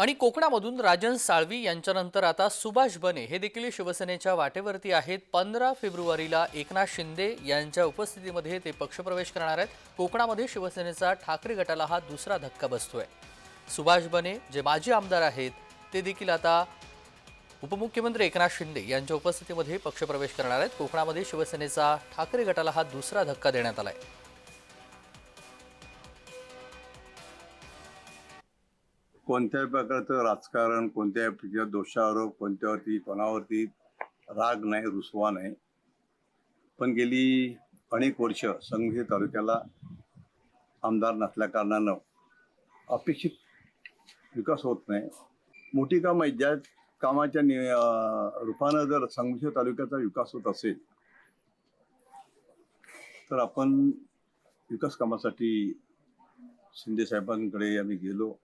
आणि कोकणामधून राजन साळवी यांच्यानंतर आता सुभाष बने हे देखील शिवसेनेच्या वाटेवरती आहेत. पंधरा फेब्रुवारीला एकनाथ शिंदे यांच्या उपस्थितीमध्ये ते पक्षप्रवेश करणार आहेत. कोकणामध्ये शिवसेनेचा ठाकरे गटाला हा दुसरा धक्का बसतोय. सुभाष बने जे माजी आमदार आहेत ते देखील आता उपमुख्यमंत्री एकनाथ शिंदे यांच्या उपस्थितीमध्ये पक्षप्रवेश करणार आहेत. कोकणामध्ये शिवसेनेचा ठाकरे गटाला हा दुसरा धक्का देण्यात आला आहे कोणत्याही प्रकारचं राजकारण कोणत्याही प्रकारचे दोषारोप कोणत्यावरती कोणावरती राग नाही रुसवा नाही. पण गेली अनेक वर्ष संघी तालुक्याला आमदार नसल्या कारणानं अपेक्षित विकास होत नाही. मोठी कामं आहेत ज्या कामाच्या नि रूपानं जर संघे तालुक्याचा विकास होत असेल तर आपण विकास कामासाठी शिंदे साहेबांकडे आम्ही गेलो.